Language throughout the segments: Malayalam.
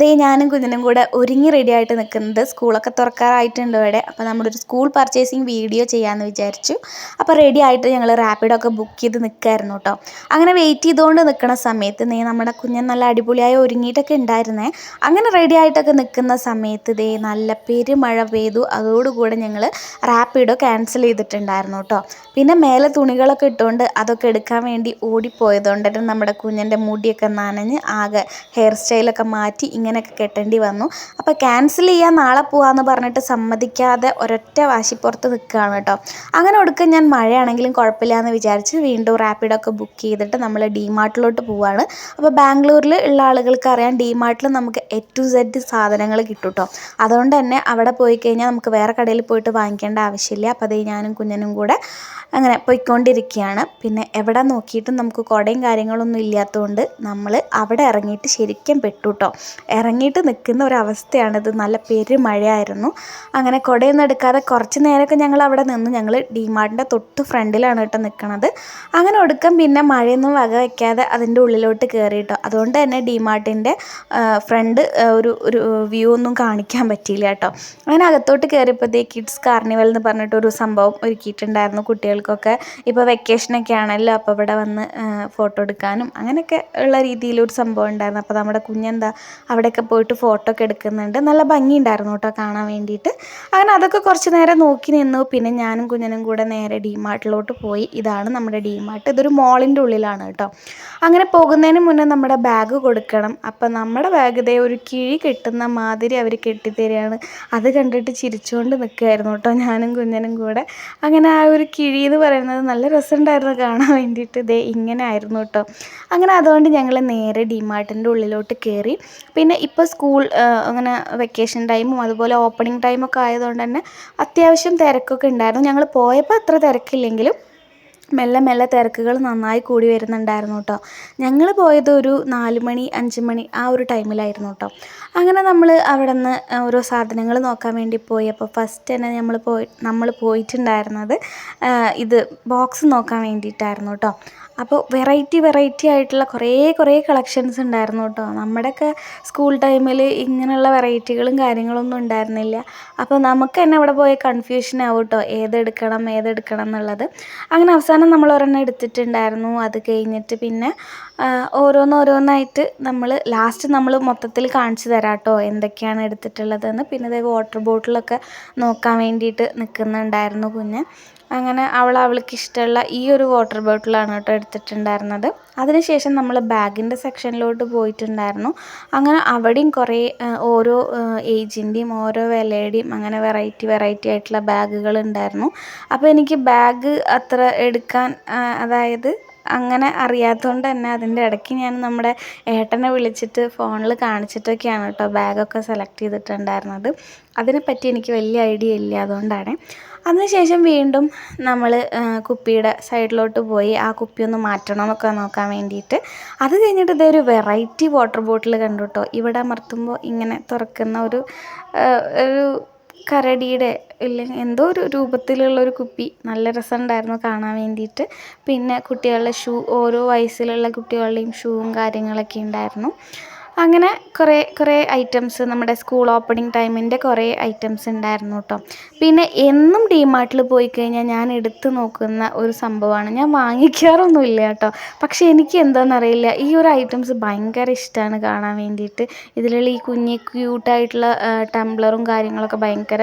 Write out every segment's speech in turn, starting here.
ദേ ഞാനും കുഞ്ഞിനും കൂടെ ഒരുങ്ങി റെഡി ആയിട്ട് നിൽക്കുന്നത് സ്കൂളൊക്കെ തുറക്കാറായിട്ടുണ്ട് ഇവിടെ. അപ്പോൾ നമ്മളൊരു സ്കൂൾ പർച്ചേസിങ് വീഡിയോ ചെയ്യാമെന്ന് വിചാരിച്ചു. അപ്പോൾ റെഡി ആയിട്ട് ഞങ്ങൾ റാപ്പിഡൊക്കെ ബുക്ക് ചെയ്ത് നിൽക്കായിരുന്നു കേട്ടോ അങ്ങനെ വെയിറ്റ് ചെയ്തുകൊണ്ട് നിൽക്കുന്ന സമയത്ത് നീ നമ്മുടെ കുഞ്ഞൻ നല്ല അടിപൊളിയായി ഒരുങ്ങിയിട്ടൊക്കെ ഉണ്ടായിരുന്നേ അങ്ങനെ റെഡി ആയിട്ടൊക്കെ നിൽക്കുന്ന സമയത്ത് ദേ നല്ല പെരുമഴ പെയ്തു. അതോടുകൂടെ ഞങ്ങൾ റാപ്പിഡോ ക്യാൻസൽ ചെയ്തിട്ടുണ്ടായിരുന്നു കേട്ടോ പിന്നെ മേലെ തുണികളൊക്കെ ഇട്ടുകൊണ്ട് അതൊക്കെ എടുക്കാൻ വേണ്ടി ഓടിപ്പോയതുകൊണ്ടിട്ട് നമ്മുടെ കുഞ്ഞന്റെ മുടിയൊക്കെ നനഞ്ഞ് ആകെ ഹെയർ സ്റ്റൈലൊക്കെ മാറ്റി ഇങ്ങനെയൊക്കെ കെട്ടേണ്ടി വന്നു. അപ്പോൾ ക്യാൻസൽ ചെയ്യാൻ നാളെ പോകാമെന്ന് പറഞ്ഞിട്ട് സമ്മതിക്കാതെ ഒരൊറ്റ വാശിപ്പുറത്ത് നിൽക്കുകയാണ് കേട്ടോ. അങ്ങനെ ഒടുക്കം ഞാൻ മഴയാണെങ്കിലും കുഴപ്പമില്ല എന്ന് വിചാരിച്ച് വീണ്ടും റാപ്പിഡൊക്കെ ബുക്ക് ചെയ്തിട്ട് നമ്മൾ ഡിമാർട്ടിലോട്ട് പോവുകയാണ് അപ്പോൾ ബാംഗ്ലൂരിൽ ഉള്ള ആളുകൾക്ക് അറിയാം ഡിമാർട്ടിൽ നമുക്ക് എ ടു സെഡ് സാധനങ്ങൾ കിട്ടും കേട്ടോ. അതുകൊണ്ട് തന്നെ അവിടെ പോയി കഴിഞ്ഞാൽ നമുക്ക് വേറെ കടയിൽ പോയിട്ട് വാങ്ങിക്കേണ്ട ആവശ്യമില്ല. അപ്പോൾ അതേ ഞാനും കുഞ്ഞനും കൂടെ അങ്ങനെ പോയിക്കൊണ്ടിരിക്കുകയാണ്. പിന്നെ എവിടെ നോക്കിയിട്ടും നമുക്ക് കുടയും കാര്യങ്ങളൊന്നും ഇല്ലാത്തതുകൊണ്ട് നമ്മൾ അവിടെ ഇറങ്ങിയിട്ട് ശരിക്കും പെട്ടു കേട്ടോ. ഇറങ്ങിയിട്ട് നിൽക്കുന്ന ഒരവസ്ഥയാണിത് നല്ല പെരുമഴയായിരുന്നു. അങ്ങനെ കുടയൊന്നും എടുക്കാതെ കുറച്ച് നേരമൊക്കെ ഞങ്ങൾ അവിടെ നിന്ന് ഞങ്ങൾ ഡിമാർട്ടിന്റെ തൊട്ട് ഫ്രണ്ടിലാണ് കേട്ടോ നിൽക്കണത്. അങ്ങനെ ഒടുക്കം പിന്നെ മഴയൊന്നും വക വയ്ക്കാതെ അതിന്റെ ഉള്ളിലോട്ട് കയറി കേട്ടോ. അതുകൊണ്ട് തന്നെ ഡിമാർട്ടിന്റെ ഫ്രണ്ട് ഒരു ഒരു വ്യൂ ഒന്നും കാണിക്കാൻ പറ്റിയില്ല കേട്ടോ. അങ്ങനെ അകത്തോട്ട് കയറിയപ്പോഴത്തേക്ക് കിഡ്സ് കാർണിവൽ എന്ന് പറഞ്ഞിട്ടൊരു സംഭവം ഒരുക്കിയിട്ടുണ്ടായിരുന്നു കുട്ടികൾക്കൊക്കെ. ഇപ്പോൾ വെക്കേഷനൊക്കെ ആണല്ലോ അപ്പോൾ ഇവിടെ വന്ന് ഫോട്ടോ എടുക്കാനും അങ്ങനെയൊക്കെ ഉള്ള രീതിയിലൊരു സംഭവം ഉണ്ടായിരുന്നു. അപ്പോൾ നമ്മുടെ കുഞ്ഞെന്താ അവിടെയൊക്കെ പോയിട്ട് ഫോട്ടോ ഒക്കെ എടുക്കുന്നുണ്ട്. നല്ല ഭംഗിയുണ്ടായിരുന്നു കേട്ടോ കാണാൻ വേണ്ടിയിട്ട്. അങ്ങനെ അതൊക്കെ കുറച്ച് നേരം നോക്കി നിന്നു. പിന്നെ ഞാനും കുഞ്ഞനും കൂടെ നേരെ ഡിമാർട്ടിലോട്ട് പോയി. ഇതാണ് നമ്മുടെ ഡിമാർട്ട്. ഇതൊരു മോളിന്റെ ഉള്ളിലാണ് കേട്ടോ അങ്ങനെ പോകുന്നതിന് മുന്നേ നമ്മുടെ ബാഗ് കൊടുക്കണം. അപ്പം നമ്മുടെ ബാഗ് ഇതേ ഒരു കിഴി കെട്ടുന്ന മാതിരി അവർ കെട്ടിത്തരികയാണ് അത് കണ്ടിട്ട് ചിരിച്ചുകൊണ്ട് നിൽക്കുമായിരുന്നു കേട്ടോ ഞാനും കുഞ്ഞനും കൂടെ. അങ്ങനെ ആ ഒരു കിഴി എന്ന് പറയുന്നത് നല്ല രസമുണ്ടായിരുന്നു കാണാൻ വേണ്ടിയിട്ട്. ഇതേ ഇങ്ങനെ ആയിരുന്നു കേട്ടോ അങ്ങനെ അതുകൊണ്ട് ഞങ്ങൾ നേരെ ഡിമാർട്ടിന്റെ ഉള്ളിലോട്ട് കയറി പിന്നെ ഇപ്പോൾ സ്കൂൾ അങ്ങനെ വെക്കേഷൻ ടൈമും അതുപോലെ ഓപ്പണിംഗ് ടൈമൊക്കെ ആയതുകൊണ്ട് തന്നെ അത്യാവശ്യം തിരക്കൊക്കെ ഉണ്ടായിരുന്നു. ഞങ്ങൾ പോയപ്പോൾ അത്ര തിരക്കില്ലെങ്കിലും മെല്ലെ മെല്ലെ തിരക്കുകൾ നന്നായി കൂടി വരുന്നുണ്ടായിരുന്നു കേട്ടോ ഞങ്ങൾ പോയത് ഒരു നാല് മണി അഞ്ച് മണി ആ ഒരു ടൈമിലായിരുന്നു കേട്ടോ അങ്ങനെ നമ്മൾ അവിടെ നിന്ന് ഓരോ സാധനങ്ങൾ നോക്കാൻ വേണ്ടി പോയി അപ്പോൾ ഫസ്റ്റ് തന്നെ നമ്മൾ പോയി നമ്മൾ പോയിട്ടുണ്ടായിരുന്നത് ഇത് ബോക്സ് നോക്കാൻ വേണ്ടിയിട്ടായിരുന്നു കേട്ടോ അപ്പോൾ വെറൈറ്റി വെറൈറ്റി ആയിട്ടുള്ള കുറേ കുറേ കളക്ഷൻസ് ഉണ്ടായിരുന്നു കേട്ടോ. നമ്മുടെയൊക്കെ സ്കൂൾ ടൈമിൽ ഇങ്ങനെയുള്ള വെറൈറ്റികളും കാര്യങ്ങളൊന്നും ഉണ്ടായിരുന്നില്ല. അപ്പോൾ നമുക്ക് തന്നെ അവിടെ പോയ കൺഫ്യൂഷൻ ആവും കേട്ടോ. ഏതെടുക്കണം ഏതെടുക്കണം എന്നുള്ളത്. അങ്ങനെ അവസാനം നമ്മൾ ഒരെണ്ണം എടുത്തിട്ടുണ്ടായിരുന്നു. അത് കഴിഞ്ഞിട്ട് പിന്നെ ഓരോന്നോരോന്നായിട്ട് നമ്മൾ ലാസ്റ്റ് നമ്മൾ മൊത്തത്തിൽ കാണിച്ചു തരാം കേട്ടോ. എന്തൊക്കെയാണ് എടുത്തിട്ടുള്ളതെന്ന്. പിന്നെ ഇതേ വാട്ടർ ബോട്ടിലൊക്കെ നോക്കാൻ വേണ്ടിയിട്ട് നിൽക്കുന്നുണ്ടായിരുന്നു കുഞ്ഞ്. അങ്ങനെ അവൾ അവൾക്ക് ഇഷ്ടമുള്ള ഈ ഒരു വാട്ടർ ബോട്ടിലാണ് കേട്ടോ എടുത്തിട്ടുണ്ടായിരുന്നത്. അതിനുശേഷം നമ്മൾ ബാഗിന്റെ സെക്ഷനിലോട്ട് പോയിട്ടുണ്ടായിരുന്നു. അങ്ങനെ അവിടെയും കുറേ ഓരോ ഏജിന്റെയും ഓരോ വിലയുടെയും അങ്ങനെ വെറൈറ്റി വെറൈറ്റി ആയിട്ടുള്ള ബാഗുകൾ ഉണ്ടായിരുന്നു. അപ്പോൾ എനിക്ക് ബാഗ് അത്ര എടുക്കാൻ അതായത് അങ്ങനെ അറിയാത്തതുകൊണ്ട് തന്നെ അതിന്റെ ഇടയ്ക്ക് ഞാൻ നമ്മുടെ ഏട്ടനെ വിളിച്ചിട്ട് ഫോണിൽ കാണിച്ചിട്ടൊക്കെയാണ് കേട്ടോ ബാഗൊക്കെ സെലക്ട് ചെയ്തിട്ടുണ്ടായിരുന്നത്. അതിനെപ്പറ്റി എനിക്ക് വലിയ ഐഡിയ ഇല്ല അതുകൊണ്ടാണ്. അതിനുശേഷം വീണ്ടും നമ്മൾ കുപ്പിയുടെ സൈഡിലോട്ട് പോയി ആ കുപ്പി ഒന്ന് മാറ്റണം എന്നൊക്കെ നോക്കാൻ വേണ്ടിയിട്ട്. അത് കഴിഞ്ഞിട്ട് ഒരു വെറൈറ്റി വാട്ടർ ബോട്ടിൽ കണ്ടു കേട്ടോ. ഇവിടെ അമർത്തുമ്പോൾ ഇങ്ങനെ തുറക്കുന്ന ഒരു ഒരു കരടിയുടെ ഇല്ലെങ്കിൽ എന്തോ ഒരു രൂപത്തിലുള്ള ഒരു കുപ്പി നല്ല രസമുണ്ടായിരുന്നു കാണാൻ വേണ്ടിയിട്ട്. പിന്നെ കുട്ടികളുടെ ഷൂ ഓരോ വയസ്സിലുള്ള കുട്ടികളുടെയും ഷൂവും കാര്യങ്ങളൊക്കെ ഉണ്ടായിരുന്നു. അങ്ങനെ കുറേ കുറേ ഐറ്റംസ് നമ്മുടെ സ്കൂൾ ഓപ്പണിംഗ് ടൈമിന്റെ കുറേ ഐറ്റംസ് ഉണ്ടായിരുന്നു കേട്ടോ പിന്നെ എന്നും ഡിമാർട്ടിൽ പോയി കഴിഞ്ഞാൽ ഞാൻ എടുത്തു നോക്കുന്ന ഒരു സംഭവമാണ് ഞാൻ വാങ്ങിക്കാറൊന്നുമില്ല കേട്ടോ പക്ഷേ എനിക്ക് എന്താണെന്നറിയില്ല ഈ ഒരു ഐറ്റംസ് ഭയങ്കര ഇഷ്ടമാണ് കാണാൻ വേണ്ടിയിട്ട്. ഇതിലുള്ള ഈ കുഞ്ഞി ക്യൂട്ടായിട്ടുള്ള ടംബ്ലറും കാര്യങ്ങളൊക്കെ ഭയങ്കര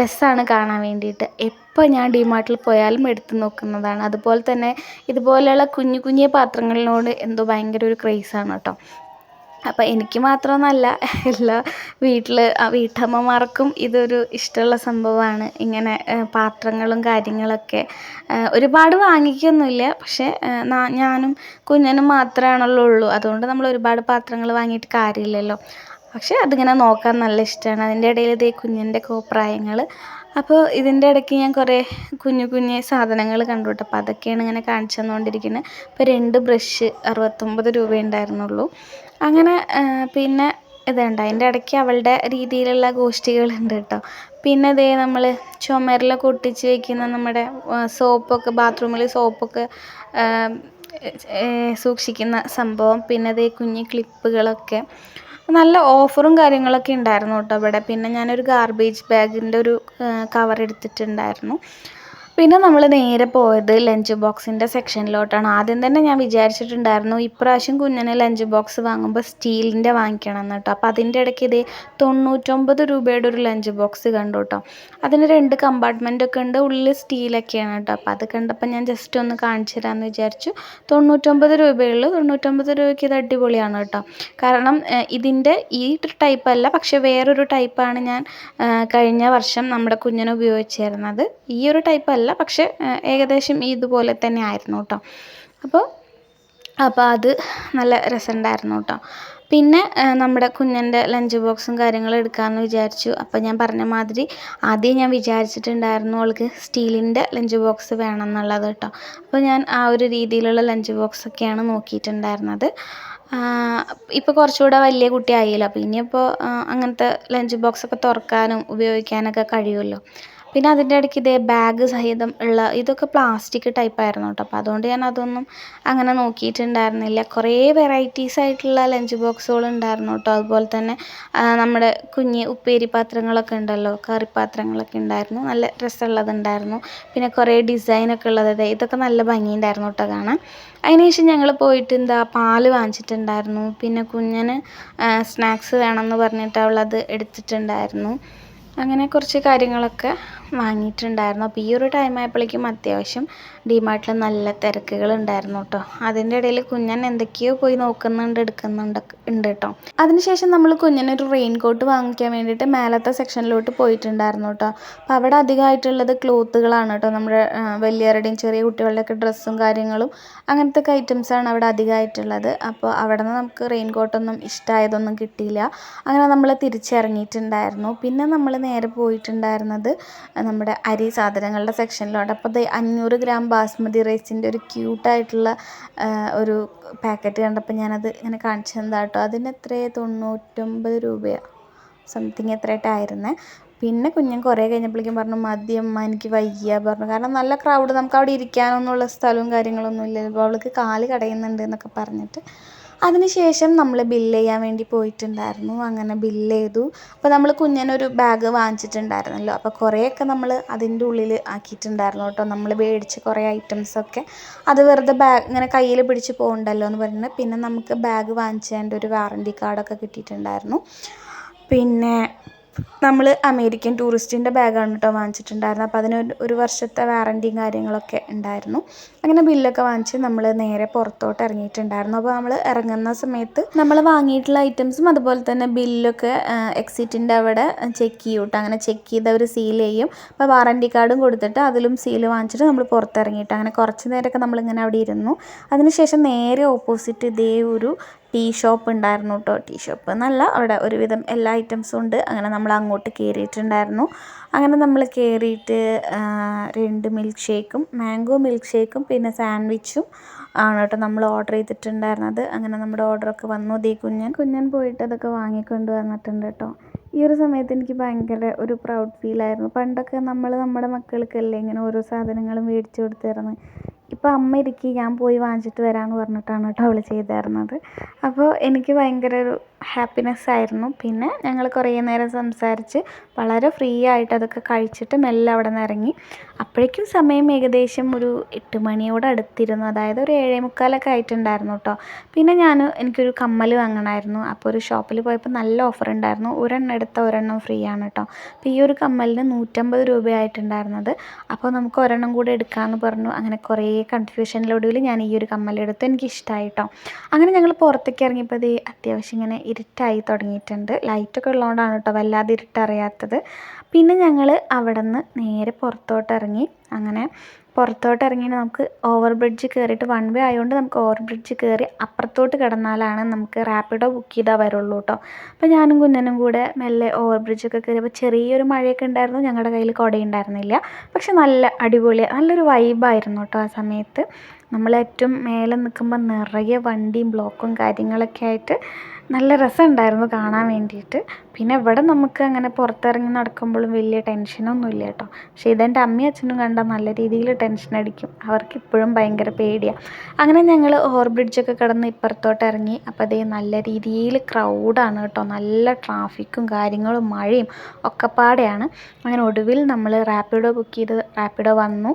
രസമാണ് കാണാൻ വേണ്ടിയിട്ട്. എപ്പോൾ ഞാൻ ഡിമാർട്ടിൽ പോയാലും എടുത്തു നോക്കുന്നതാണ്. അതുപോലെ തന്നെ ഇതുപോലെയുള്ള കുഞ്ഞു കുഞ്ഞു പാത്രങ്ങളിനോട് എന്തോ ഭയങ്കര ഒരു ക്രേസാണ് കേട്ടോ അപ്പോൾ എനിക്ക് മാത്രമെന്നല്ല എല്ലാ വീട്ടിൽ വീട്ടമ്മമാർക്കും ഇതൊരു ഇഷ്ടമുള്ള സംഭവമാണ്. ഇങ്ങനെ പാത്രങ്ങളും കാര്യങ്ങളൊക്കെ ഒരുപാട് വാങ്ങിക്കൊന്നുമില്ല. പക്ഷേ ഞാനും കുഞ്ഞനും മാത്രമാണല്ലോ ഉള്ളൂ. അതുകൊണ്ട് നമ്മൾ ഒരുപാട് പാത്രങ്ങൾ വാങ്ങിയിട്ട് കാര്യമില്ലല്ലോ. പക്ഷേ അതിങ്ങനെ നോക്കാൻ നല്ല ഇഷ്ടമാണ്. അതിന്റെ ഇടയിൽ ഇതേ കുഞ്ഞിന്റെ കോപ്രായങ്ങൾ. അപ്പോൾ ഇതിന്റെ ഇടയ്ക്ക് ഞാൻ കുറേ കുഞ്ഞു കുഞ്ഞു സാധനങ്ങൾ കണ്ടു കേട്ടോ. അപ്പോൾ അതൊക്കെയാണ് ഇങ്ങനെ കാണിച്ചു തന്നുകൊണ്ടിരിക്കുന്നത്. ഇപ്പോൾ രണ്ട് ബ്രഷ് അറുപത്തൊമ്പത് രൂപയേ ഉണ്ടായിരുന്നുള്ളൂ. അങ്ങനെ പിന്നെ ഇതുണ്ട്. അതിന്റെ ഇടയ്ക്ക് അവളുടെ രീതിയിലുള്ള ഗോഷ്ടികളുണ്ട് കേട്ടോ. പിന്നെ ദേ നമ്മൾ ചുമരിലൊക്കെ ഒട്ടിച്ച് വയ്ക്കുന്ന നമ്മുടെ സോപ്പൊക്കെ ബാത്റൂമിൽ സോപ്പൊക്കെ സൂക്ഷിക്കുന്ന സംഭവം. പിന്നെ ദേ കുഞ്ഞ് ക്ലിപ്പുകളൊക്കെ. നല്ല ഓഫറും കാര്യങ്ങളൊക്കെ ഉണ്ടായിരുന്നു കേട്ടോ ഇവിടെ. പിന്നെ ഞാനൊരു ഗാർബേജ് ബാഗിന്റെ ഒരു കവർ എടുത്തിട്ടുണ്ടായിരുന്നു. പിന്നെ നമ്മൾ നേരെ പോയത് ലഞ്ച് ബോക്സിന്റെ സെക്ഷനിലോട്ടാണ് ആദ്യം തന്നെ ഞാൻ വിചാരിച്ചിട്ടുണ്ടായിരുന്നു ഇപ്രാവശ്യം കുഞ്ഞിന് ലഞ്ച് ബോക്സ് വാങ്ങുമ്പോൾ സ്റ്റീലിന്റെ വാങ്ങിക്കണം എന്ന് കേട്ടോ. അപ്പോൾ അതിന്റെ ഇടയ്ക്ക് ഇതേ തൊണ്ണൂറ്റൊമ്പത് രൂപയുടെ ഒരു ലഞ്ച് ബോക്സ് കണ്ടു കേട്ടോ. അതിന് രണ്ട് കമ്പാർട്ട്മെന്റ് ഒക്കെ ഉണ്ട് ഉള്ളിൽ സ്റ്റീലൊക്കെയാണ് കേട്ടോ. അപ്പോൾ അത് കണ്ടപ്പോൾ ഞാൻ ജസ്റ്റ് ഒന്ന് കാണിച്ചു തരാമെന്ന് വിചാരിച്ചു. തൊണ്ണൂറ്റൊമ്പത് രൂപയുള്ളൂ തൊണ്ണൂറ്റൊമ്പത് രൂപയ്ക്ക് ഇത് അടിപൊളിയാണ് കേട്ടോ. കാരണം ഇതിന്റെ ഈ ടൈപ്പ് അല്ല പക്ഷേ വേറൊരു ടൈപ്പാണ് ഞാൻ കഴിഞ്ഞ വർഷം നമ്മുടെ കുഞ്ഞിന് ഉപയോഗിച്ചിരുന്നത്. ഈ ഒരു ടൈപ്പ് അല്ല പക്ഷേ ഏകദേശം ഇതുപോലെ തന്നെ ആയിരുന്നു കേട്ടോ. അപ്പോൾ അപ്പോൾ അത് നല്ല രസമുണ്ടായിരുന്നു കേട്ടോ. പിന്നെ നമ്മുടെ കുഞ്ഞിന്റെ ലഞ്ച് ബോക്സും കാര്യങ്ങളും എടുക്കാമെന്ന് വിചാരിച്ചു. അപ്പോൾ ഞാൻ പറഞ്ഞ മാതിരി ആദ്യം ഞാൻ വിചാരിച്ചിട്ടുണ്ടായിരുന്നു അവൾക്ക് സ്റ്റീലിന്റെ ലഞ്ച് ബോക്സ് വേണം എന്നുള്ളത് കേട്ടോ. അപ്പോൾ ഞാൻ ആ ഒരു രീതിയിലുള്ള ലഞ്ച് ബോക്സൊക്കെയാണ് നോക്കിയിട്ടുണ്ടായിരുന്നത്. ഇപ്പോൾ കുറച്ചുകൂടെ വലിയ കുട്ടിയായില്ല. അപ്പോൾ ഇനിയിപ്പോൾ അങ്ങനത്തെ ലഞ്ച് ബോക്സൊക്കെ തുറക്കാനും ഉപയോഗിക്കാനൊക്കെ കഴിയുമല്ലോ. പിന്നെ അതിന്റെ ഇടയ്ക്ക് ഇതേ ബാഗ് സഹിതം ഉള്ള ഇതൊക്കെ പ്ലാസ്റ്റിക് ടൈപ്പായിരുന്നു കേട്ടോ. അപ്പോൾ അതുകൊണ്ട് ഞാൻ അതൊന്നും അങ്ങനെ നോക്കിയിട്ടുണ്ടായിരുന്നില്ല. കുറേ വെറൈറ്റീസ് ആയിട്ടുള്ള ലഞ്ച് ബോക്സുകൾ ഉണ്ടായിരുന്നു കേട്ടോ. അതുപോലെ തന്നെ നമ്മുടെ കുഞ്ഞ് ഉപ്പേരി പാത്രങ്ങളൊക്കെ ഉണ്ടല്ലോ കറി പാത്രങ്ങളൊക്കെ ഉണ്ടായിരുന്നു. നല്ല രസമുള്ളതുണ്ടായിരുന്നു പിന്നെ കുറേ ഡിസൈനൊക്കെ ഉള്ളത് ഇതൊക്കെ നല്ല ഭംഗിയുണ്ടായിരുന്നു കേട്ടോ കാണാൻ. അതിനുശേഷം ഞങ്ങൾ പോയിട്ട് എന്താ പാൽ വാങ്ങിച്ചിട്ടുണ്ടായിരുന്നു. പിന്നെ കുഞ്ഞിന് സ്നാക്സ് വേണമെന്ന് പറഞ്ഞിട്ട് അവളത് എടുത്തിട്ടുണ്ടായിരുന്നു. അങ്ങനെ കുറച്ച് കാര്യങ്ങളൊക്കെ വാങ്ങിയിട്ടുണ്ടായിരുന്നു. അപ്പോൾ ഈ ഒരു ടൈം ആയപ്പോഴേക്കും അത്യാവശ്യം ഡിമാർട്ടിൽ നല്ല തിരക്കുകൾ ഉണ്ടായിരുന്നു കേട്ടോ. അതിന്റെ ഇടയിൽ കുഞ്ഞൻ എന്തൊക്കെയോ പോയി നോക്കുന്നുണ്ട് എടുക്കുന്നുണ്ട് ഉണ്ട് കേട്ടോ. അതിനുശേഷം നമ്മൾ കുഞ്ഞിനൊരു റെയിൻ കോട്ട് വാങ്ങിക്കാൻ വേണ്ടിയിട്ട് മേലത്തെ സെക്ഷനിലോട്ട് പോയിട്ടുണ്ടായിരുന്നു കേട്ടോ. അപ്പോൾ അവിടെ അധികമായിട്ടുള്ളത് ക്ലോത്തുകളാണ് കേട്ടോ. നമ്മുടെ വലിയവരുടെയും ചെറിയ കുട്ടികളുടെയൊക്കെ ഡ്രസ്സും കാര്യങ്ങളും അങ്ങനത്തെ ഒക്കെ ഐറ്റംസാണ് അവിടെ അധികമായിട്ടുള്ളത്. അപ്പോൾ അവിടെ നിന്ന് നമുക്ക് റെയിൻ കോട്ടൊന്നും ഇഷ്ടമായതൊന്നും കിട്ടിയില്ല. അങ്ങനെ നമ്മൾ തിരിച്ചിറങ്ങിയിട്ടുണ്ടായിരുന്നു. പിന്നെ നമ്മൾ നേരെ പോയിട്ടുണ്ടായിരുന്നത് നമ്മുടെ അരി സാധനങ്ങളുടെ സെക്ഷനിലോട്ട് അപ്പോൾ ദേ അഞ്ഞൂറ് ഗ്രാം ബാസ്മതി റൈസിന്റെ ഒരു ക്യൂട്ടായിട്ടുള്ള ഒരു പാക്കറ്റ് കണ്ടപ്പോൾ ഞാനത് ഇങ്ങനെ കാണിച്ചു തന്നതാണ് കേട്ടോ അതിന് എത്രയാണ് തൊണ്ണൂറ്റൊമ്പത് രൂപയാണ് സംതിങ് എത്രയായിട്ടായിരുന്നേ. പിന്നെ കുഞ്ഞൻ കുറേ കഴിഞ്ഞപ്പോഴേക്കും പറഞ്ഞു മദ്യം അമ്മ എനിക്ക് വയ്യ പറഞ്ഞു. കാരണം നല്ല ക്രൗഡ് നമുക്ക് അവിടെ ഇരിക്കാനൊന്നുമുള്ള സ്ഥലവും കാര്യങ്ങളൊന്നും ഇല്ലല്ലോ അവൾക്ക് കാൽ കടയുന്നുണ്ട് എന്നൊക്കെ പറഞ്ഞിട്ട് അതിനുശേഷം നമ്മൾ ബില്ല് ചെയ്യാൻ വേണ്ടി പോയിട്ടുണ്ടായിരുന്നു. അങ്ങനെ ബില്ല് ചെയ്തു. അപ്പോൾ നമ്മൾ കുഞ്ഞിനൊരു ബാഗ് വാങ്ങിച്ചിട്ടുണ്ടായിരുന്നല്ലോ. അപ്പോൾ കുറേയൊക്കെ നമ്മൾ അതിന്റെ ഉള്ളിൽ ആക്കിയിട്ടുണ്ടായിരുന്നു കേട്ടോ. നമ്മൾ മേടിച്ച് കുറേ ഐറ്റംസൊക്കെ അത് വെറുതെ ബാഗ് ഇങ്ങനെ കയ്യിൽ പിടിച്ച് പോകണ്ടല്ലോ എന്ന് പറഞ്ഞ്. പിന്നെ നമുക്ക് ബാഗ് വാങ്ങിച്ചതിന്റെ ഒരു വാറണ്ടി കാർഡൊക്കെ കിട്ടിയിട്ടുണ്ടായിരുന്നു. പിന്നെ നമ്മൾ അമേരിക്കൻ ടൂറിസ്റ്റിന്റെ ബാഗാണ് കേട്ടോ വാങ്ങിച്ചിട്ടുണ്ടായിരുന്നത്. അപ്പോൾ അതിന് ഒരു വർഷത്തെ വാറണ്ടിയും കാര്യങ്ങളൊക്കെ ഉണ്ടായിരുന്നു. അങ്ങനെ ബില്ലൊക്കെ വാങ്ങിച്ച് നമ്മൾ നേരെ പുറത്തോട്ട് ഇറങ്ങിയിട്ടുണ്ടായിരുന്നു. അപ്പോൾ നമ്മൾ ഇറങ്ങുന്ന സമയത്ത് നമ്മൾ വാങ്ങിയിട്ടുള്ള ഐറ്റംസും അതുപോലെ തന്നെ ബില്ലൊക്കെ എക്സിറ്റിന്റെ അവിടെ ചെക്ക് ചെയ്യും കേട്ടോ അങ്ങനെ ചെക്ക് ചെയ്ത് അവർ സീൽ ചെയ്യും. അപ്പോൾ വാറണ്ടി കാർഡും കൊടുത്തിട്ട് അതിലും സീൽ വാങ്ങിച്ചിട്ട് നമ്മൾ പുറത്തിറങ്ങിയിട്ട് അങ്ങനെ കുറച്ച് നേരമൊക്കെ നമ്മളിങ്ങനെ അവിടെ ഇരുന്നു. അതിനുശേഷം നേരെ ഓപ്പോസിറ്റ് ഇതേ ഒരു ടീ ഷോപ്പ് ഉണ്ടായിരുന്നു കേട്ടോ ടീ ഷോപ്പ് എന്നല്ല അവിടെ ഒരുവിധം എല്ലാ ഐറ്റംസും ഉണ്ട്. അങ്ങനെ നമ്മൾ അങ്ങോട്ട് കയറിയിട്ടുണ്ടായിരുന്നു അങ്ങനെ നമ്മൾ കയറിയിട്ട് രണ്ട് മിൽക്ക് ഷേക്കും മാംഗോ മിൽക്ക് ഷേക്കും പിന്നെ സാൻഡ്വിച്ചും ആണ് കേട്ടോ നമ്മൾ ഓർഡർ ചെയ്തിട്ടുണ്ടായിരുന്നത്. അങ്ങനെ നമ്മുടെ ഓർഡറൊക്കെ വന്നു. ദേ കുഞ്ഞൻ. കുഞ്ഞൻ പോയിട്ട് അതൊക്കെ വാങ്ങിക്കൊണ്ട് വന്നിട്ടുണ്ട് കേട്ടോ ഈ ഒരു സമയത്ത് എനിക്ക് ഭയങ്കര ഒരു പ്രൗഡ് ഫീലായിരുന്നു പണ്ടൊക്കെ നമ്മൾ നമ്മുടെ മക്കൾക്കല്ലേ ഇങ്ങനെ ഓരോ സാധനങ്ങളും മേടിച്ചു കൊടുത്തിരുന്നത്. ഇപ്പോൾ അമ്മ ഇരിക്ക് ഞാൻ പോയി വാങ്ങിച്ചിട്ട് വരാമെന്ന് പറഞ്ഞിട്ടാണ് കേട്ടോ അവൾ ചെയ്തിരുന്നത് അപ്പോൾ എനിക്ക് ഭയങ്കര ഒരു ഹാപ്പിനെസ് ആയിരുന്നു. പിന്നെ ഞങ്ങൾ കുറേ നേരം സംസാരിച്ച് വളരെ ഫ്രീ ആയിട്ട് അതൊക്കെ കഴിച്ചിട്ട് മെല്ലെ അവിടെ നിന്ന് ഇറങ്ങി. അപ്പോഴേക്കും സമയം ഏകദേശം ഒരു എട്ട് മണിയോട് അടുത്തിരുന്നു. അതായത് ഒരു ഏഴേ മുക്കാലൊക്കെ ആയിട്ടുണ്ടായിരുന്നു കേട്ടോ പിന്നെ ഞാൻ എനിക്കൊരു കമ്മൽ വാങ്ങണമായിരുന്നു. അപ്പോൾ ഒരു ഷോപ്പിൽ പോയപ്പോൾ നല്ല ഓഫർ ഉണ്ടായിരുന്നു. ഒരെണ്ണം എടുത്ത ഒരെണ്ണം ഫ്രീ ആണ് കേട്ടോ അപ്പോൾ ഈ ഒരു കമ്മലിന് നൂറ്റമ്പത് രൂപയായിട്ടുണ്ടായിരുന്നത്. അപ്പോൾ നമുക്ക് ഒരെണ്ണം കൂടെ എടുക്കാമെന്ന് പറഞ്ഞു. അങ്ങനെ കുറേ കൺഫ്യൂഷനിലൊടുവിൽ ഞാൻ ഈ ഒരു കമ്മലെടുത്തു എനിക്ക് ഇഷ്ടമായി കേട്ടോ അങ്ങനെ ഞങ്ങൾ പുറത്തേക്ക് ഇറങ്ങിയപ്പോൾ അത് അത്യാവശ്യം ഇങ്ങനെ ഇരുട്ടായി തുടങ്ങിയിട്ടുണ്ട്. ലൈറ്റൊക്കെ ഉള്ളതുകൊണ്ടാണ് കേട്ടോ വല്ലാതെ ഇരുട്ടറിയാത്തത്. പിന്നെ ഞങ്ങൾ അവിടെ നിന്ന് നേരെ പുറത്തോട്ട് ഇറങ്ങി അങ്ങനെ പുറത്തോട്ട് ഇറങ്ങി നമുക്ക് ഓവർ ബ്രിഡ്ജ് കയറിയിട്ട് വൺ വേ ആയതുകൊണ്ട് നമുക്ക് ഓവർ ബ്രിഡ്ജ് കയറി അപ്പുറത്തോട്ട് കിടന്നാലാണ് നമുക്ക് റാപ്പിഡോ ബുക്ക് ചെയ്താൽ വരുള്ളൂ കേട്ടോ. അപ്പോൾ ഞാനും കുഞ്ഞനും കൂടെ മെല്ലെ ഓവർ ബ്രിഡ്ജൊക്കെ കയറിയപ്പോൾ ചെറിയൊരു മഴയൊക്കെ ഉണ്ടായിരുന്നു. ഞങ്ങളുടെ കയ്യിൽ കുടയുണ്ടായിരുന്നില്ല. പക്ഷെ നല്ല അടിപൊളി നല്ലൊരു വൈബായിരുന്നു കേട്ടോ ആ സമയത്ത്. നമ്മൾ ഏറ്റവും മേലെ നിൽക്കുമ്പോൾ നിറയെ വണ്ടിയും ബ്ലോക്കും കാര്യങ്ങളൊക്കെ ആയിട്ട് നല്ല രസമുണ്ടായിരുന്നു കാണാൻ വേണ്ടിയിട്ട്. പിന്നെ ഇവിടെ നമുക്ക് അങ്ങനെ പുറത്തിറങ്ങി നടക്കുമ്പോഴും വലിയ ടെൻഷനൊന്നും ഇല്ല കേട്ടോ. പക്ഷേ ഇതെന്റെ അമ്മയും അച്ഛനും കണ്ടാൽ നല്ല രീതിയിൽ ടെൻഷൻ അടിക്കും. അവർക്ക് ഇപ്പോഴും ഭയങ്കര പേടിയാണ് അങ്ങനെ ഞങ്ങൾ ഓവർ ബ്രിഡ്ജൊക്കെ കടന്ന് ഇപ്പുറത്തോട്ട് ഇറങ്ങി. അപ്പോൾ അതേ നല്ല രീതിയിൽ ക്രൗഡാണ് കേട്ടോ. നല്ല ട്രാഫിക്കും കാര്യങ്ങളും മഴയും ഒക്കെപ്പാടെയാണ് അങ്ങനെ ഒടുവിൽ നമ്മൾ റാപ്പിഡോ ബുക്ക് ചെയ്ത് റാപ്പിഡോ വന്നു.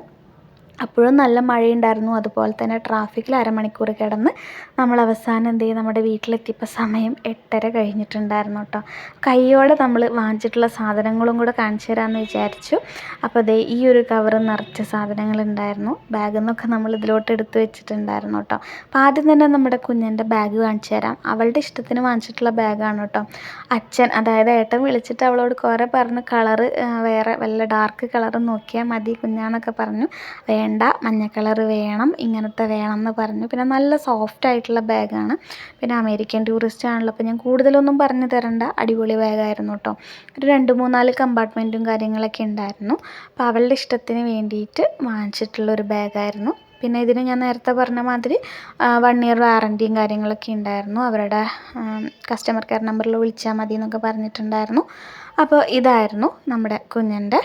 അപ്പോഴും നല്ല മഴയുണ്ടായിരുന്നു. അതുപോലെ തന്നെ ട്രാഫിക്കിൽ അരമണിക്കൂർ കിടന്ന് നമ്മൾ അവസാനം എന്ത് ചെയ്യും നമ്മുടെ വീട്ടിലെത്തിയപ്പോൾ സമയം എട്ടര കഴിഞ്ഞിട്ടുണ്ടായിരുന്നു കേട്ടോ. കൈയോടെ നമ്മൾ വാങ്ങിച്ചിട്ടുള്ള സാധനങ്ങളും കൂടെ കാണിച്ചു തരാമെന്ന് വിചാരിച്ചു. അപ്പോൾ അതേ ഈ ഒരു കവർ നിറച്ച സാധനങ്ങളുണ്ടായിരുന്നു ബാഗിൽ നിന്നൊക്കെ നമ്മൾ ഇതിലോട്ട് എടുത്ത് വെച്ചിട്ടുണ്ടായിരുന്നു കേട്ടോ. അപ്പോൾ ആദ്യം തന്നെ നമ്മുടെ കുഞ്ഞിന്റെ ബാഗ് കാണിച്ചു തരാം. അവളുടെ ഇഷ്ടത്തിന് വാങ്ങിച്ചിട്ടുള്ള ബാഗാണ് കേട്ടോ. അച്ഛൻ അതായത് ഏട്ടൻ വിളിച്ചിട്ട് അവളോട് കുറേ പറഞ്ഞ് കളറ് വേറെ വല്ല ഡാർക്ക് കളർ നോക്കിയാൽ മതി കുഞ്ഞാന്നൊക്കെ പറഞ്ഞു. മഞ്ഞ കളർ വേണം ഇങ്ങനത്തെ വേണം എന്ന് പറഞ്ഞു. പിന്നെ നല്ല സോഫ്റ്റ് ആയിട്ടുള്ള ബാഗാണ് പിന്നെ അമേരിക്കൻ ടൂറിസ്റ്റ് ആണല്ലോ അപ്പോൾ ഞാൻ കൂടുതലൊന്നും പറഞ്ഞു തരണ്ട. അടിപൊളി ബാഗായിരുന്നു കേട്ടോ ഒരു രണ്ട് മൂന്നാൽ കമ്പാർട്ട്മെന്റും കാര്യങ്ങളൊക്കെ ഉണ്ടായിരുന്നു. അപ്പോൾ അവളുടെ ഇഷ്ടത്തിന് വേണ്ടിയിട്ട് വാങ്ങിച്ചിട്ടുള്ളൊരു ബാഗായിരുന്നു പിന്നെ ഇതിന് ഞാൻ നേരത്തെ പറഞ്ഞ മാതിരി വൺ ഇയർ വാറന്റിയും കാര്യങ്ങളൊക്കെ ഉണ്ടായിരുന്നു. അവരുടെ കസ്റ്റമർ കെയർ നമ്പറിൽ വിളിച്ചാൽ മതി എന്നൊക്കെ പറഞ്ഞിട്ടുണ്ടായിരുന്നു. അപ്പോൾ ഇതായിരുന്നു നമ്മുടെ കുഞ്ഞിന്റെ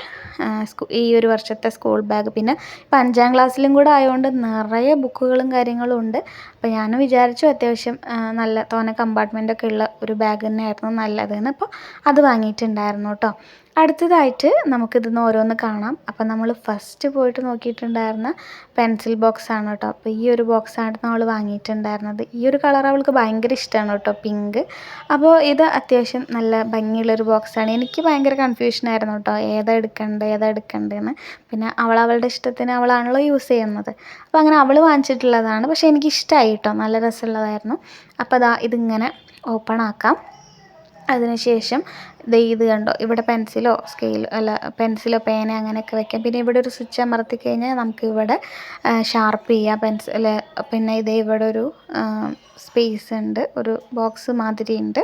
ഈ ഒരു വർഷത്തെ സ്കൂൾ ബാഗ്. പിന്നെ ഇപ്പം അഞ്ചാം ക്ലാസ്സിലും കൂടെ ആയതുകൊണ്ട് നിറയെ ബുക്കുകളും കാര്യങ്ങളും ഉണ്ട്. അപ്പോൾ ഞാനും വിചാരിച്ചു അത്യാവശ്യം നല്ല തോനെ കമ്പാർട്ട്മെന്റൊക്കെ ഉള്ള ഒരു ബാഗ് തന്നെയായിരുന്നു നല്ലതെന്ന്. അപ്പോൾ അത് വാങ്ങിയിട്ടുണ്ടായിരുന്നു കേട്ടോ. അടുത്തതായിട്ട് നമുക്കിതിന്ന് ഓരോന്ന് കാണാം. അപ്പോൾ നമ്മൾ ഫസ്റ്റ് പോയിട്ട് നോക്കിയിട്ടുണ്ടായിരുന്ന പെൻസിൽ ബോക്സ് ആണ് കേട്ടോ. അപ്പോൾ ഈ ഒരു ബോക്സ് ബോക്സാണ് നമ്മൾ വാങ്ങിയിട്ടുണ്ടായിരുന്നത്. ഈ ഒരു കളർ അവൾക്ക് ഭയങ്കര ഇഷ്ടമാണ് കേട്ടോ പിങ്ക് അപ്പോൾ ഇത് അത്യാവശ്യം നല്ല ഭംഗിയുള്ളൊരു ബോക്സാണ് എനിക്ക് ഭയങ്കര കൺഫ്യൂഷനായിരുന്നു കേട്ടോ ഏതാ എടുക്കേണ്ടത് ഏതാ എടുക്കേണ്ടതെന്ന് പിന്നെ അവൾ അവളുടെ ഇഷ്ടത്തിന് അവളാണല്ലോ യൂസ് ചെയ്യുന്നത്. അപ്പോൾ അങ്ങനെ അവൾ വാങ്ങിച്ചിട്ടുള്ളതാണ്. പക്ഷേ എനിക്ക് ഇഷ്ടമായി കേട്ടോ നല്ല രസമുള്ളതായിരുന്നു. അപ്പോൾ അതാ ഇതിങ്ങനെ ഓപ്പൺ ആക്കാം. അതിനുശേഷം ഇത് കണ്ടോ? ഇവിടെ പെൻസിലോ സ്കെയിലോ അല്ല പെൻസിലോ പേന അങ്ങനെയൊക്കെ വെക്കാം. പിന്നെ ഇവിടെ ഒരു സ്വിച്ച് അമർത്തി കഴിഞ്ഞാൽ നമുക്ക് ഇവിടെ ഷാർപ്പ് ചെയ്യാം. പെൻസിൽ പിന്നെ ഇതേ ഇവിടെ ഒരു സ്പേസ് ഉണ്ട്. ഒരു ബോക്സ് മാതിരി ഉണ്ട്.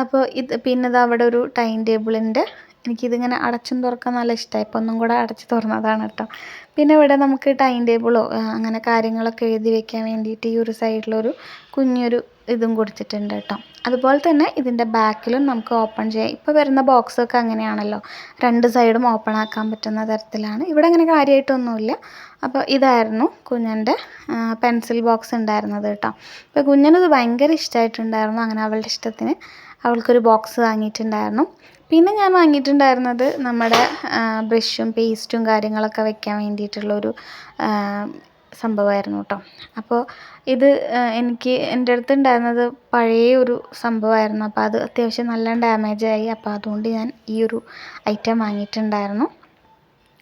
അപ്പോൾ ഇത് പിന്നെ ഇത് അവിടെ ഒരു ടൈം ടേബിളിന്റെ എനിക്കിതിങ്ങനെ അടച്ചും തുറക്കാൻ നല്ല ഇഷ്ടമായി ഇപ്പോൾ ഒന്നും കൂടെ അടച്ച് തുറന്നതാണ് കേട്ടോ പിന്നെ ഇവിടെ നമുക്ക് ടൈം ടേബിളോ അങ്ങനെ കാര്യങ്ങളൊക്കെ എഴുതി വെക്കാൻ വേണ്ടിയിട്ട് ഈ ഒരു സൈഡിലൊരു കുഞ്ഞൊരു ഇതും കൊടുത്തിട്ടുണ്ട് കേട്ടോ അതുപോലെ തന്നെ ഇതിന്റെ ബാക്കിലും നമുക്ക് ഓപ്പൺ ചെയ്യാം. ഇപ്പോൾ വരുന്ന ബോക്സൊക്കെ അങ്ങനെയാണല്ലോ. രണ്ട് സൈഡും ഓപ്പൺ ആക്കാൻ പറ്റുന്ന തരത്തിലാണ്. ഇവിടെ അങ്ങനെ കാര്യമായിട്ടൊന്നുമില്ല അപ്പോൾ ഇതായിരുന്നു കുഞ്ഞന്റെ പെൻസിൽ ബോക്സ് ഉണ്ടായിരുന്നത് കേട്ടോ അപ്പോൾ കുഞ്ഞനത് ഭയങ്കര ഇഷ്ടമായിട്ടുണ്ടായിരുന്നു അങ്ങനെ അവളുടെ ഇഷ്ടത്തിന്. അവൾക്കൊരു ബോക്സ് വാങ്ങിയിട്ടുണ്ടായിരുന്നു. പിന്നെ ഞാൻ വാങ്ങിയിട്ടുണ്ടായിരുന്നത് നമ്മുടെ ബ്രഷും പേസ്റ്റും കാര്യങ്ങളൊക്കെ വെക്കാൻ വേണ്ടിയിട്ടുള്ളൊരു സംഭവമായിരുന്നു കേട്ടോ അപ്പോൾ ഇത് എനിക്ക് എന്റെ അടുത്ത് ഉണ്ടായിരുന്നത് പഴയ ഒരു സംഭവമായിരുന്നു. അപ്പോൾ അത് അത്യാവശ്യം നല്ല ഡാമേജായി അപ്പോൾ അതുകൊണ്ട് ഞാൻ ഈ ഒരു ഐറ്റം വാങ്ങിയിട്ടുണ്ടായിരുന്നു.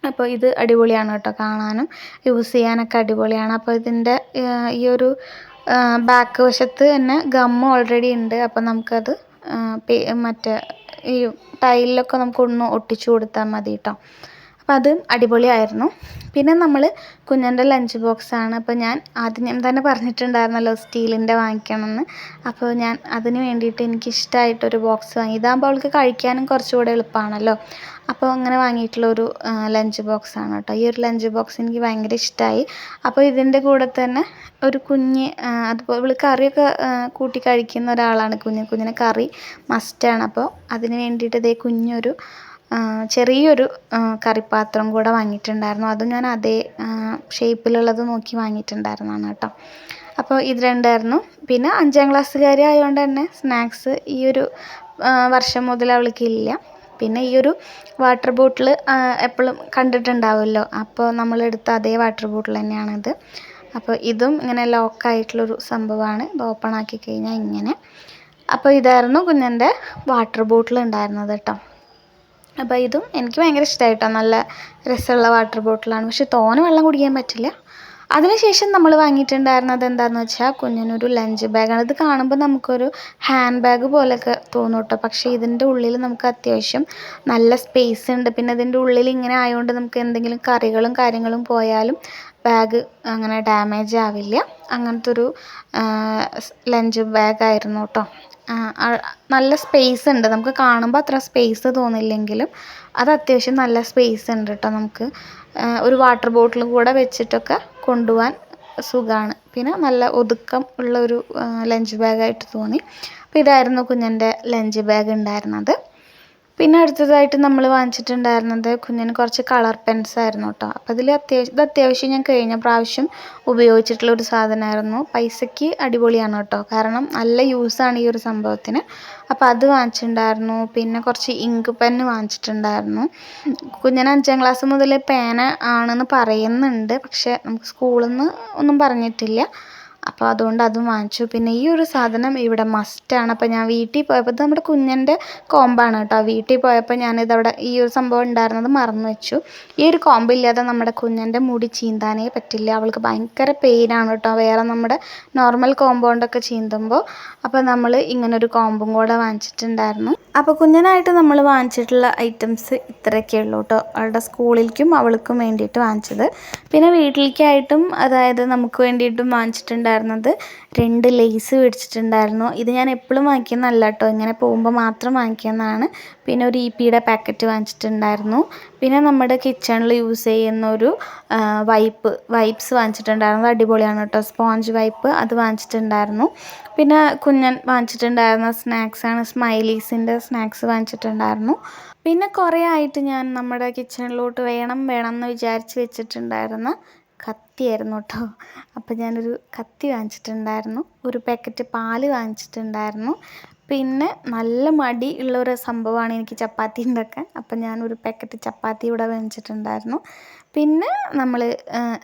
അപ്പോൾ ഇത് അടിപൊളിയാണ് കേട്ടോ കാണാനും. യൂസ് ചെയ്യാനൊക്കെ അടിപൊളിയാണ്. അപ്പോൾ ഇതിന്റെ ഈ ഒരു ബാക്ക് വശത്ത് തന്നെ ഗമ്മ് ഓൾറെഡി ഉണ്ട്. അപ്പോൾ നമുക്കത് മറ്റേ ഈ ടൈലിലൊക്കെ നമുക്കൊന്ന് ഒട്ടിച്ചു കൊടുത്താൽ മതി കേട്ടോ അപ്പോൾ അത് അടിപൊളിയായിരുന്നു. പിന്നെ നമ്മൾ കുഞ്ഞിന്റെ ലഞ്ച് ബോക്സാണ് അപ്പോൾ ഞാൻ ആദ്യം ഞാൻ തന്നെ പറഞ്ഞിട്ടുണ്ടായിരുന്നല്ലോ സ്റ്റീലിന്റെ വാങ്ങിക്കണമെന്ന്. അപ്പോൾ ഞാൻ അതിന് വേണ്ടിയിട്ട് എനിക്ക് ഇഷ്ടമായിട്ടൊരു ബോക്സ് വാങ്ങി. ഇതാകുമ്പോൾ അവൾക്ക് കഴിക്കാനും കുറച്ചുകൂടെ എളുപ്പമാണല്ലോ അപ്പോൾ അങ്ങനെ വാങ്ങിയിട്ടുള്ള ഒരു ലഞ്ച് ബോക്സാണ് കേട്ടോ. ഈ ഒരു ലഞ്ച് ബോക്സ് എനിക്ക് ഭയങ്കര ഇഷ്ടമായി അപ്പോൾ ഇതിന്റെ കൂടെ തന്നെ ഒരു കുഞ്ഞ് അതുപോലെ ഇവൾ കറിയൊക്കെ കൂട്ടി കഴിക്കുന്ന ഒരാളാണ് കുഞ്ഞ്. കുഞ്ഞിന് കറി മസ്റ്റാണ് അപ്പോൾ അതിന് വേണ്ടിയിട്ട് ഇതേ കുഞ്ഞൊരു ചെറിയൊരു കറിപ്പാത്രം കൂടെ വാങ്ങിയിട്ടുണ്ടായിരുന്നു. അതും ഞാൻ അതേ ഷേപ്പിലുള്ളത് നോക്കി വാങ്ങിയിട്ടുണ്ടായിരുന്നതാണ് കേട്ടോ. അപ്പോൾ ഇത് രണ്ടായിരുന്നു. പിന്നെ അഞ്ചാം ക്ലാസ്സുകാരി ആയതുകൊണ്ട് തന്നെ സ്നാക്സ് ഈ ഒരു വർഷം മുതൽ അവൾക്കില്ല പിന്നെ ഈ ഒരു വാട്ടർ ബോട്ടിൽ എപ്പോഴും കണ്ടിട്ടുണ്ടാവുമല്ലോ. അപ്പോൾ നമ്മളെടുത്ത അതേ വാട്ടർ ബോട്ടിൽ തന്നെയാണിത്. അപ്പോൾ ഇതും ഇങ്ങനെ ലോക്കായിട്ടുള്ളൊരു സംഭവമാണ്. ഇത് ഓപ്പൺ ആക്കി കഴിഞ്ഞാൽ ഇങ്ങനെ. അപ്പോൾ ഇതായിരുന്നു കുഞ്ഞിന്റെ വാട്ടർ ബോട്ടിൽ ഉണ്ടായിരുന്നത് കേട്ടോ. അപ്പോൾ ഇതും എനിക്ക് ഭയങ്കര ഇഷ്ടമായി കേട്ടോ നല്ല രസമുള്ള വാട്ടർ ബോട്ടിലാണ് പക്ഷെ തോനെ വെള്ളം കുടിക്കാൻ പറ്റില്ല. അതിനുശേഷം നമ്മൾ വാങ്ങിയിട്ടുണ്ടായിരുന്നത് എന്താണെന്ന് വെച്ചാൽ കുഞ്ഞിനൊരു ലഞ്ച് ബാഗാണ് ഇത് കാണുമ്പോൾ നമുക്കൊരു ഹാൻഡ് ബാഗ് പോലെയൊക്കെ തോന്നും കേട്ടോ. പക്ഷേ ഇതിന്റെ ഉള്ളിൽ നമുക്ക് അത്യാവശ്യം നല്ല സ്പേസ് ഉണ്ട്. പിന്നെ ഇതിന്റെ ഉള്ളിൽ ഇങ്ങനെ ആയതുകൊണ്ട് നമുക്ക് എന്തെങ്കിലും കറികളും കാര്യങ്ങളും പോയാലും ബാഗ് അങ്ങനെ ഡാമേജ് ആവില്ല. അങ്ങനത്തെ ഒരു ലഞ്ച് ബാഗായിരുന്നു കേട്ടോ. നല്ല സ്പേസ് ഉണ്ട്. നമുക്ക് കാണുമ്പോൾ അത്ര സ്പേസ് തോന്നില്ലെങ്കിലും അത് അത്യാവശ്യം നല്ല സ്പേസ് ഉണ്ട് കേട്ടോ നമുക്ക്. ഒരു വാട്ടർ ബോട്ടിൽ കൂടെ വെച്ചിട്ടൊക്കെ കൊണ്ടുപോകാൻ സുഖമാണ്. പിന്നെ നല്ല ഒതുക്കം ഉള്ള ഒരു ലഞ്ച് ബാഗായിട്ട് തോന്നി. അപ്പോൾ ഇതായിരുന്നു കുഞ്ഞിന്റെ ലഞ്ച് ബാഗ് ഉണ്ടായിരുന്നത്. പിന്നെ അടുത്തതായിട്ട് നമ്മൾ വാങ്ങിച്ചിട്ടുണ്ടായിരുന്നത് കുഞ്ഞിന് കുറച്ച് കളർ പെൻസ് ആയിരുന്നു കേട്ടോ അപ്പോൾ ഇതിൽ അത്യാവശ്യം ഇത് അത്യാവശ്യം ഞാൻ കഴിഞ്ഞ പ്രാവശ്യം ഉപയോഗിച്ചിട്ടുള്ള ഒരു സാധനമായിരുന്നു പൈസയ്ക്ക് അടിപൊളിയാണ് കേട്ടോ കാരണം നല്ല യൂസാണ് ഈ ഒരു സംഭവത്തിന്. അപ്പോൾ അത് വാങ്ങിച്ചിട്ടുണ്ടായിരുന്നു. പിന്നെ കുറച്ച് ഇങ്ക് പെന്ന് വാങ്ങിച്ചിട്ടുണ്ടായിരുന്നു. കുഞ്ഞിന് അഞ്ചാം ക്ലാസ് മുതൽ പേന ആണെന്ന് പറയുന്നുണ്ട്. പക്ഷേ നമുക്ക് സ്കൂളിൽ നിന്ന് ഒന്നും പറഞ്ഞിട്ടില്ല. അപ്പോൾ അതുകൊണ്ട് അതും വാങ്ങിച്ചു. പിന്നെ ഈ ഒരു സാധനം ഇവിടെ മസ്റ്റാണ് അപ്പോൾ ഞാൻ വീട്ടിൽ പോയപ്പോൾ ഇത് നമ്മുടെ കുഞ്ഞിന്റെ കോമ്പാണ് കേട്ടോ. വീട്ടിൽ പോയപ്പോൾ ഞാനിതവിടെ ഈ ഒരു സംഭവം ഉണ്ടായിരുന്നത് മറന്നു വെച്ചു. ഈ ഒരു കോമ്പ് ഇല്ലാതെ നമ്മുടെ കുഞ്ഞിന്റെ മുടി ചീന്താനേ പറ്റില്ല. അവൾക്ക് ഭയങ്കര പെയിനാണ് കേട്ടോ. വേറെ നമ്മുടെ നോർമൽ കോമ്പൗണ്ടൊക്കെ ചീന്തുമ്പോൾ. അപ്പോൾ നമ്മൾ ഇങ്ങനൊരു കോമ്പും കൂടെ വാങ്ങിച്ചിട്ടുണ്ടായിരുന്നു. അപ്പോൾ കുഞ്ഞനായിട്ട് നമ്മൾ വാങ്ങിച്ചിട്ടുള്ള ഐറ്റംസ് ഇത്രയൊക്കെ ഉള്ളൂ കേട്ടോ. അവളുടെ സ്കൂളിലേക്കും അവൾക്കും വേണ്ടിയിട്ട് വാങ്ങിച്ചത്. പിന്നെ വീട്ടിലേക്കായിട്ടും അതായത് നമുക്ക് വേണ്ടിയിട്ടും വാങ്ങിച്ചിട്ടുണ്ടായിരുന്നത് രണ്ട് ലേസ് മേടിച്ചിട്ടുണ്ടായിരുന്നു ഇത് ഞാൻ എപ്പോഴും വാങ്ങിക്കുന്നതല്ല കേട്ടോ ഇങ്ങനെ പോകുമ്പോൾ മാത്രം വാങ്ങിക്കുന്നതാണ്. പിന്നെ ഒരു ഇ പിയുടെ പാക്കറ്റ് വാങ്ങിച്ചിട്ടുണ്ടായിരുന്നു. പിന്നെ നമ്മുടെ കിച്ചണിൽ യൂസ് ചെയ്യുന്ന ഒരു വൈപ്പ് വൈപ്സ് വാങ്ങിച്ചിട്ടുണ്ടായിരുന്നു. അടിപൊളിയാണ് കേട്ടോ സ്പോഞ്ച് വൈപ്പ് അത് വാങ്ങിച്ചിട്ടുണ്ടായിരുന്നു. പിന്നെ കുഞ്ഞൻ വാങ്ങിച്ചിട്ടുണ്ടായിരുന്ന സ്നാക്സാണ് സ്മൈലീസിന്റെ സ്നാക്സ് വാങ്ങിച്ചിട്ടുണ്ടായിരുന്നു. പിന്നെ കുറേ ആയിട്ട് ഞാൻ നമ്മുടെ കിച്ചണിലോട്ട് വേണം വേണം എന്ന് വിചാരിച്ച് വെച്ചിട്ടുണ്ടായിരുന്ന. കത്തിയായിരുന്നു കേട്ടോ അപ്പോൾ ഞാനൊരു കത്തി വാങ്ങിച്ചിട്ടുണ്ടായിരുന്നു. ഒരു പാക്കറ്റ് പാൽ വാങ്ങിച്ചിട്ടുണ്ടായിരുന്നു. പിന്നെ നല്ല മടി ഉള്ള ഉള്ളൊരു സംഭവമാണ് എനിക്ക് ചപ്പാത്തി ഉണ്ടാക്കാൻ അപ്പം ഞാനൊരു പാക്കറ്റ് ചപ്പാത്തി ഇവിടെ വാങ്ങിച്ചിട്ടുണ്ടായിരുന്നു. പിന്നെ നമ്മൾ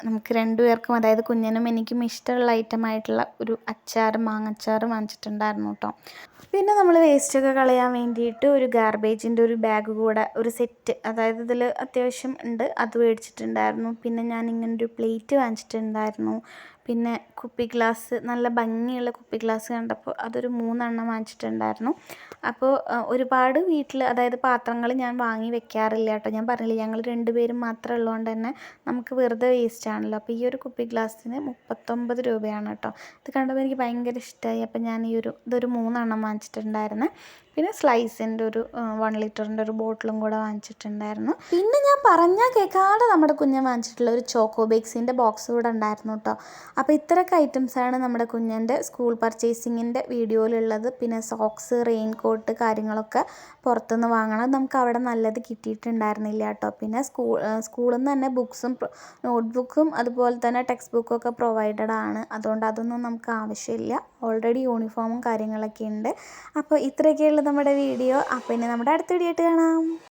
നമുക്ക് രണ്ടു പേർക്കും അതായത് കുഞ്ഞനും എനിക്കും ഇഷ്ടമുള്ള ഐറ്റമായിട്ടുള്ള ഒരു അച്ചാർ മാങ്ങച്ചാർ വാങ്ങിച്ചിട്ടുണ്ടായിരുന്നു കേട്ടോ പിന്നെ നമ്മൾ വേസ്റ്റൊക്കെ കളയാൻ വേണ്ടിയിട്ട് ഒരു ഗാർബേജിന്റെ ഒരു ബാഗ് കൂടെ ഒരു സെറ്റ് അതായത് ഇതിൽ അത്യാവശ്യം ഉണ്ട് അത് മേടിച്ചിട്ടുണ്ടായിരുന്നു. പിന്നെ ഞാൻ ഇങ്ങനൊരു പ്ലേറ്റ് വാങ്ങിച്ചിട്ടുണ്ടായിരുന്നു. പിന്നെ കുപ്പി ഗ്ലാസ് നല്ല ഭംഗിയുള്ള കുപ്പി ഗ്ലാസ് കണ്ടപ്പോൾ അതൊരു മൂന്നെണ്ണം വാങ്ങിച്ചിട്ടുണ്ടായിരുന്നു. അപ്പോൾ ഒരുപാട് വീട്ടിൽ അതായത് പാത്രങ്ങൾ ഞാൻ വാങ്ങി വെക്കാറില്ല കേട്ടോ. ഞാൻ പറഞ്ഞില്ല ഞങ്ങൾ രണ്ടുപേരും മാത്രം ഉള്ളതുകൊണ്ട് തന്നെ നമുക്ക് വെറുതെ വേസ്റ്റ് ആണല്ലോ. അപ്പോൾ ഈ ഒരു കുപ്പി ഗ്ലാസ്സിന് മുപ്പത്തൊമ്പത് രൂപയാണ് കേട്ടോ. ഇത് കണ്ടപ്പോൾ എനിക്ക് ഭയങ്കര ഇഷ്ടമായി അപ്പോൾ ഞാൻ ഈ ഒരു ഇതൊരു മൂന്നെണ്ണം വാങ്ങിച്ചിട്ടുണ്ടായിരുന്നു. പിന്നെ സ്ലൈസിന്റെ ഒരു വൺ ലിറ്ററിന്റെ ഒരു ബോട്ടിലും കൂടെ വാങ്ങിച്ചിട്ടുണ്ടായിരുന്നു. പിന്നെ ഞാൻ പറഞ്ഞാൽ കേൾക്കാതെ നമ്മുടെ കുഞ്ഞൻ വാങ്ങിച്ചിട്ടുള്ള ഒരു ചോക്കോ ബേക്സിന്റെ ബോക്സ് കൂടെ ഉണ്ടായിരുന്നു കേട്ടോ അപ്പോൾ ഇത്രയൊക്കെ ഐറ്റംസാണ് നമ്മുടെ കുഞ്ഞന്റെ സ്കൂൾ പർച്ചേസിങ്ങിന്റെ വീഡിയോയിലുള്ളത്. പിന്നെ സോക്സ് റെയിൻ കോട്ട് കാര്യങ്ങളൊക്കെ പുറത്തുനിന്ന് വാങ്ങണം. നമുക്ക് അവിടെ നല്ലത് കിട്ടിയിട്ടുണ്ടായിരുന്നില്ല കേട്ടോ പിന്നെ സ്കൂൾ സ്കൂളിൽ നിന്ന് തന്നെ ബുക്സും നോട്ട്ബുക്കും അതുപോലെ തന്നെ ടെക്സ്റ്റ് ബുക്കും ഒക്കെ പ്രൊവൈഡഡ് ആണ്. അതുകൊണ്ട് അതൊന്നും നമുക്ക് ആവശ്യമില്ല. ഓൾറെഡി യൂണിഫോമും കാര്യങ്ങളൊക്കെ ഉണ്ട്. അപ്പോൾ ഇത്രയൊക്കെയുള്ള നമ്മുടെ വീഡിയോ അപ്പോൾ ഇനി നമ്മുടെ അടുത്ത വീഡിയോ ആയിട്ട് കാണാം